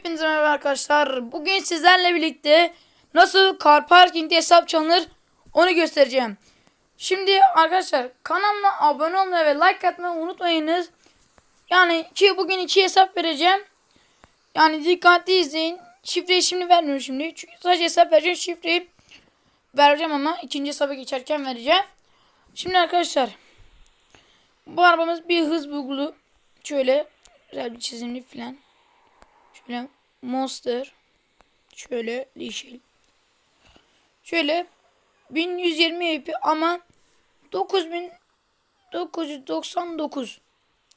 Hepinize merhaba arkadaşlar. Bugün sizlerle birlikte nasıl car parking'de hesap çalınır onu göstereceğim. Şimdi arkadaşlar kanalıma abone olmayı ve like atmayı unutmayınız. Yani ki bugün iki hesap vereceğim. Yani dikkatli izleyin. Şifreyi şimdi vermiyorum şimdi. Çünkü sadece hesap vereceğim. Şifreyi vereceğim ama ikinci hesaba geçerken vereceğim. Şimdi arkadaşlar bu arabamız bir hız bulgulu. Şöyle güzel bir çizimli falan. Şöyle Monster. Şöyle yeşil. Şöyle 1120 IP ama 9999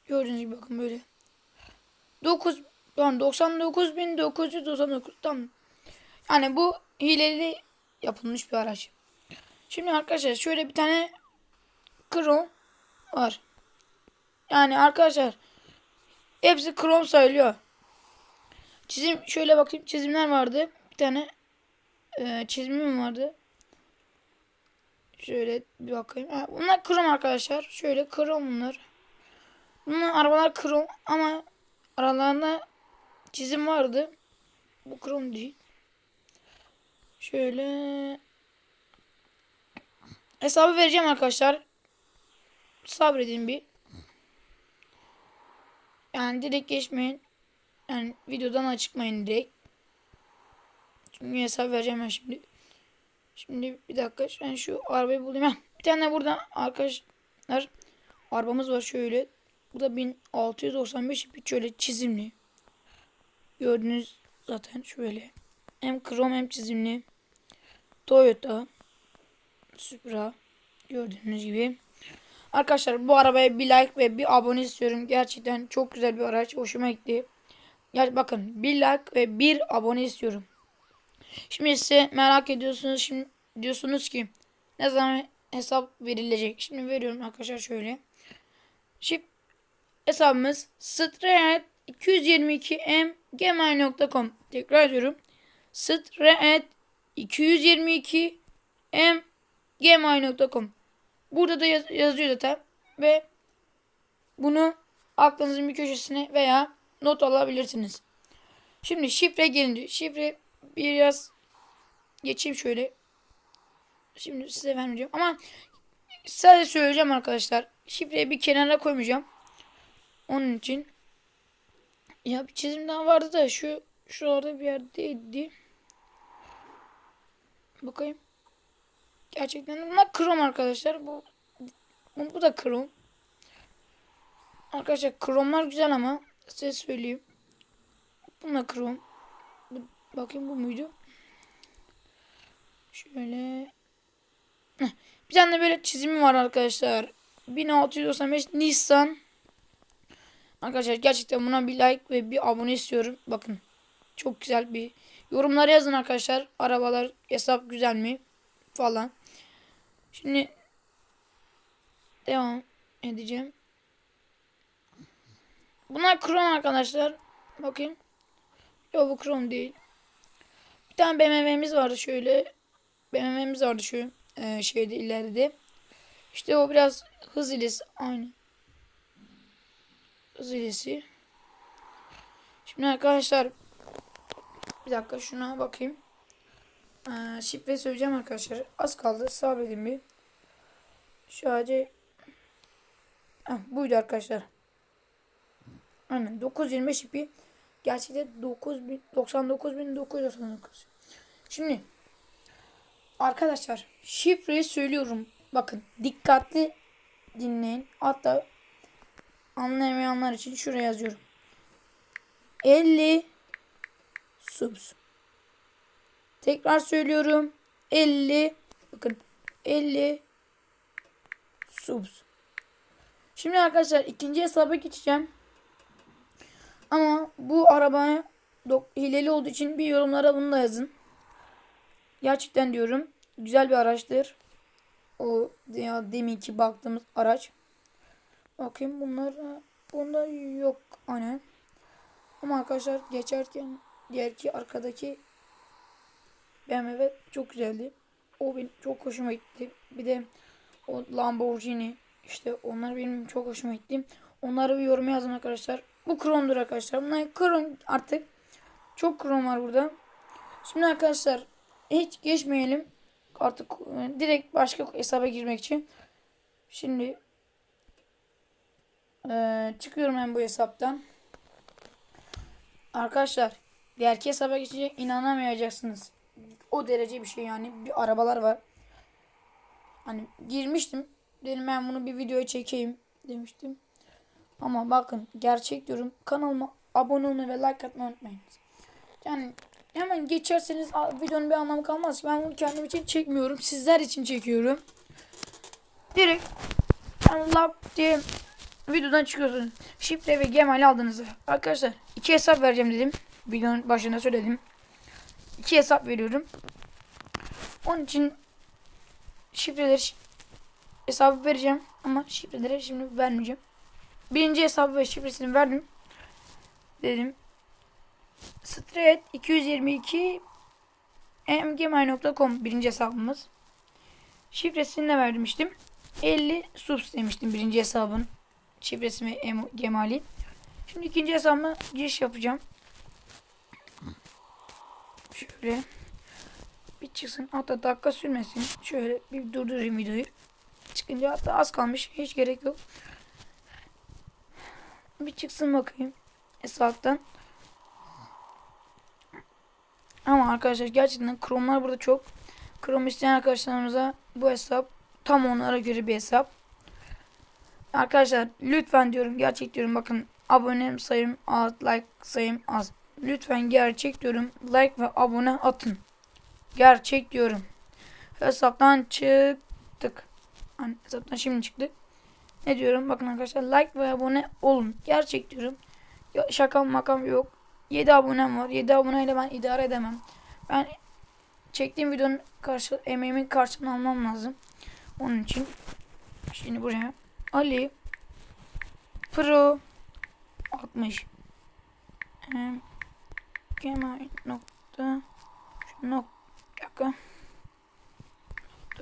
gördüğünüz gibi bakın böyle 9 yani 99999 tam yani bu hileli yapılmış bir araç. Şimdi arkadaşlar şöyle bir tane Chrome var. Yani arkadaşlar hepsi Chrome sayılıyor. Çizim şöyle bakayım çizimler vardı. Bir tane e, çizimim vardı. Şöyle bir bakayım. Ha, bunlar krom arkadaşlar. Şöyle krom bunlar. Bunlar arabalar krom ama aralarında çizim vardı. Bu krom değil. Şöyle hesabı vereceğim arkadaşlar. Sabredin bir. Yani direkt geçmeyin. Yani videodan çıkmayın direkt. Çünkü hesap vereceğim ben şimdi. Şimdi bir dakika ben şu arabayı bulayım. Heh, bir tane burada arkadaşlar arabamız var şöyle. Bu da 1695 bir şöyle çizimli. Gördünüz zaten şöyle. Hem krom hem çizimli. Toyota Supra gördüğünüz gibi. Arkadaşlar bu arabaya bir like ve bir abone istiyorum. Gerçekten çok güzel bir araç. Hoşuma gitti. Ya bakın bir like ve bir abone istiyorum. Şimdi size merak ediyorsunuz şimdi diyorsunuz ki ne zaman hesap verilecek? Şimdi veriyorum arkadaşlar şöyle. Şimdi hesabımız street 222m gmail.com tekrar ediyorum. street 222m gmail.com Burada da yaz- yazıyor zaten ve bunu aklınızın bir köşesine veya not alabilirsiniz. Şimdi şifre gelince şifre biraz geçeyim şöyle. Şimdi size vermeyeceğim ama sadece söyleyeceğim arkadaşlar. Şifreyi bir kenara koymayacağım. Onun için ya bir çizim daha vardı da şu şu orada bir yerdeydi. Bakayım. Gerçekten bunlar krom arkadaşlar. Bu bu, bu da krom. Arkadaşlar kromlar güzel ama size söyleyeyim. Bunlar krom. Bu, bakayım bu muydu? Şöyle. Bir tane böyle çizimi var arkadaşlar. 1695 Nisan. Arkadaşlar gerçekten buna bir like ve bir abone istiyorum. Bakın. Çok güzel bir yorumlara yazın arkadaşlar. Arabalar hesap güzel mi? Falan. Şimdi devam edeceğim. Bunlar Chrome arkadaşlar. Bakın. Yok bu Chrome değil. Bir tane BMW'miz vardı şöyle. BMW'miz vardı şu e, şeyde ileride. İşte o biraz hız ilesi aynı. Hız ilesi. Şimdi arkadaşlar bir dakika şuna bakayım. Ee, şifre söyleyeceğim arkadaşlar. Az kaldı. Sabredin bir. Şöyle Heh, buydu arkadaşlar. Aynen 925 ipi. Gerçekten 9000 99999. Şimdi arkadaşlar şifreyi söylüyorum. Bakın dikkatli dinleyin. Hatta anlayamayanlar için şuraya yazıyorum. 50 subs. Tekrar söylüyorum. 50 bakın 50 subs. Şimdi arkadaşlar ikinci hesaba geçeceğim. Ama bu araba hileli olduğu için bir yorumlara bunu da yazın. Gerçekten diyorum. Güzel bir araçtır. O ya deminki baktığımız araç. Bakayım bunlar bunda yok hani. Ama arkadaşlar geçerken diğer ki arkadaki BMW çok güzeldi. O benim çok hoşuma gitti. Bir de o Lamborghini işte onlar benim çok hoşuma gitti. Onları bir yorum yazın arkadaşlar. Bu Chrome'dur arkadaşlar. Bunlar Chrome artık Çok Chrome var burada. Şimdi arkadaşlar hiç geçmeyelim. Artık e, direkt başka hesaba girmek için. Şimdi e, çıkıyorum ben bu hesaptan. Arkadaşlar diğerki hesaba geçince inanamayacaksınız. O derece bir şey yani. Bir arabalar var. Hani girmiştim. Dedim ben bunu bir videoya çekeyim demiştim. Ama bakın gerçek diyorum. Kanalıma abone olmayı ve like atmayı unutmayın. Yani hemen geçerseniz videonun bir anlamı kalmaz. Ben bunu kendim için çekmiyorum. Sizler için çekiyorum. Direkt yani lap diye videodan çıkıyorsunuz. Şifre ve Gmail aldığınızda. Arkadaşlar iki hesap vereceğim dedim. Videonun başında söyledim. İki hesap veriyorum. Onun için şifreleri hesabı vereceğim ama şifreleri şimdi vermeyeceğim. Birinci hesabı ve şifresini verdim. Dedim. Stret 222 mgmail.com birinci hesabımız. Şifresini de vermiştim. 50 subs demiştim birinci hesabın. Şifresi ve em- gemali. Şimdi ikinci hesabıma giriş yapacağım. Şöyle bir çıksın. Hatta dakika sürmesin. Şöyle bir durdurayım videoyu. Çıkınca hatta az kalmış. Hiç gerek yok. Bir çıksın bakayım. Hesaptan. Ama arkadaşlar gerçekten Chrome'lar burada çok. Chrome isteyen arkadaşlarımıza bu hesap tam onlara göre bir hesap. Arkadaşlar lütfen diyorum gerçek diyorum bakın abone sayım az like sayım az. Lütfen gerçek diyorum like ve abone atın. Gerçek diyorum. Hesaptan çıktık. Hani hesaptan şimdi çıktık. Ne diyorum bakın arkadaşlar like ve abone olun. Gerçek diyorum. Ya, şaka makam yok. 7 abonem var. 7 aboneyle ben idare edemem. Ben çektiğim videonun karşı emeğimin karşılığını almam lazım. Onun için şimdi buraya Ali Pro 60 em, Gmail nokta şu nokta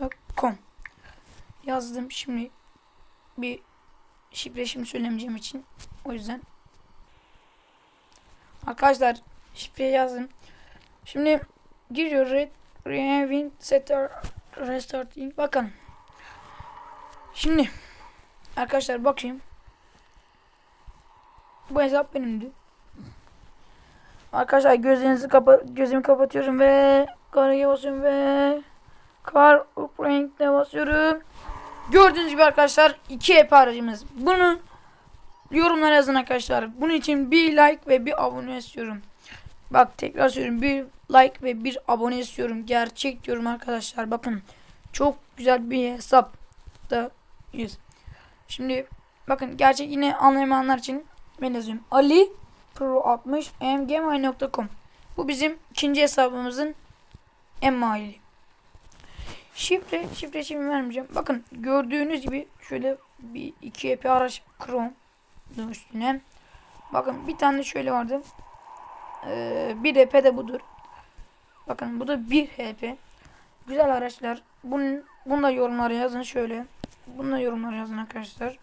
nokta com yazdım şimdi bir şifre şimdi söylemeyeceğim için. O yüzden. Arkadaşlar şifre yazdım. Şimdi giriyor red Revin setter restarting. Bakın. Şimdi arkadaşlar bakayım. Bu hesap benimdi. Arkadaşlar gözlerinizi kapa gözümü kapatıyorum ve karaya basıyorum ve kar renkle basıyorum gördüğünüz gibi arkadaşlar iki EP aracımız bunu yorumlara yazın arkadaşlar bunun için bir like ve bir abone istiyorum Bak tekrar söylüyorum bir like ve bir abone istiyorum. Gerçek diyorum arkadaşlar. Bakın çok güzel bir hesaptayız. Şimdi bakın gerçek yine anlamayanlar için ben yazıyorum. Ali Pro 60 mgmail.com Bu bizim ikinci hesabımızın emaili. Şifre, şifre şimdi vermeyeceğim. Bakın gördüğünüz gibi şöyle bir iki EP araç Chrome üstüne. Bakın bir tane şöyle vardı. Ee, bir HP de budur. Bakın bu da bir HP. Güzel araçlar. Bunun, bunu da yorumlara yazın şöyle. Bunu da yorumlara yazın arkadaşlar.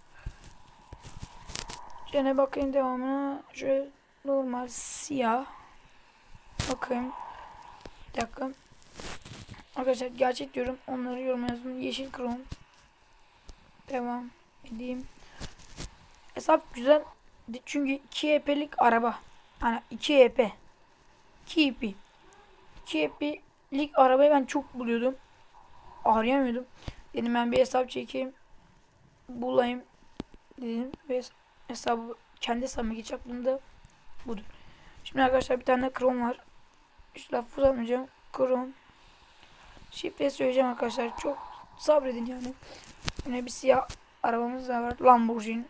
Şöyle bakayım devamına. Şöyle normal siyah. Bakayım. Bir dakika. Arkadaşlar gerçek diyorum. Onları yorumlara yazın. Yeşil krom. Devam edeyim. Hesap güzel. Çünkü 2 HP'lik araba. Hani 2 EP. 2 EP. 2 EP'lik arabayı ben çok buluyordum. Arayamıyordum. Dedim ben bir hesap çekeyim. Bulayım. Dedim ve hesabı kendi hesabıma geç aklımda budur. Şimdi arkadaşlar bir tane Chrome var. Hiç laf uzatmayacağım. Chrome. Şifre söyleyeceğim arkadaşlar. Çok sabredin yani. Yine bir siyah arabamız da var. Lamborghini.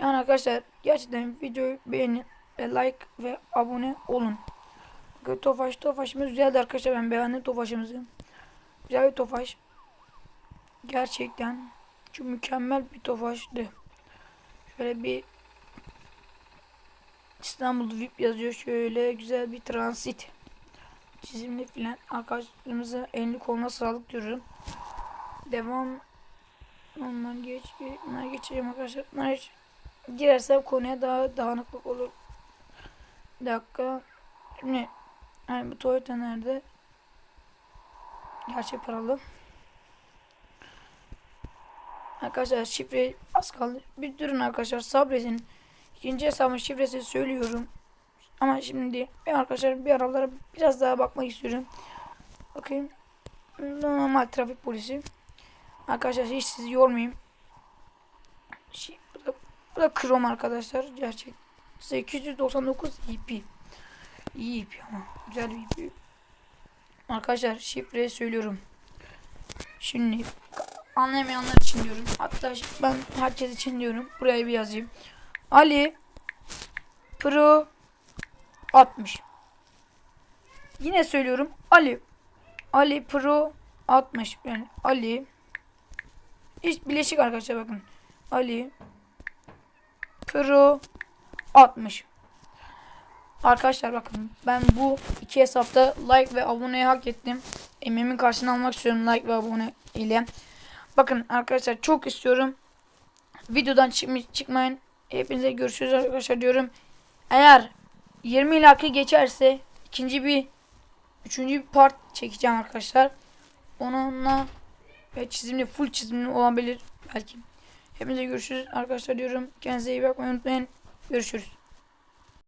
Yani arkadaşlar gerçekten videoyu beğenin ve like ve abone olun. Tofaş Tofaş'ımız güzeldi arkadaşlar ben beğendim Tofaş'ımızı. Güzel bir Tofaş. Gerçekten çok mükemmel bir Tofaş'tı. Şöyle bir İstanbul VIP yazıyor şöyle güzel bir transit çizimli filan arkadaşlarımıza elini koluna sağlık diyorum. Devam ondan geç bir bunları geçeceğim arkadaşlar. Bunlar hiç girersem konuya daha dağınıklık olur. Bir dakika. Şimdi yani bu Toyota nerede? Gerçek paralı. Arkadaşlar şifre az kaldı. Bir durun arkadaşlar sabredin. İkinci hesabın şifresi söylüyorum. Ama şimdi. Ben arkadaşlar bir aralara biraz daha bakmak istiyorum. Bakayım. Normal trafik polisi. Arkadaşlar hiç sizi yormayayım. Şey, bu da, bu da Chrome arkadaşlar. Gerçek. 899 IP. İyi IP ama. Güzel bir IP. Arkadaşlar şifreyi söylüyorum. Şimdi anlayamayanlar için diyorum. Hatta ben herkes için diyorum. Buraya bir yazayım. Ali Pro 60. Yine söylüyorum. Ali Ali Pro 60. Yani Ali hiç bileşik arkadaşlar bakın. Ali Pro 60. Arkadaşlar bakın ben bu iki hesapta like ve aboneye hak ettim. Emeğimin karşılığını almak istiyorum like ve abone ile. Bakın arkadaşlar çok istiyorum. Videodan çıkmayın. Hepinize görüşürüz arkadaşlar diyorum. Eğer 20 lakı geçerse ikinci bir üçüncü bir part çekeceğim arkadaşlar. Onunla ve çizimli full çizimli olabilir belki. Hepinize görüşürüz arkadaşlar diyorum. Kendinize iyi bakmayı unutmayın. Görüşürüz.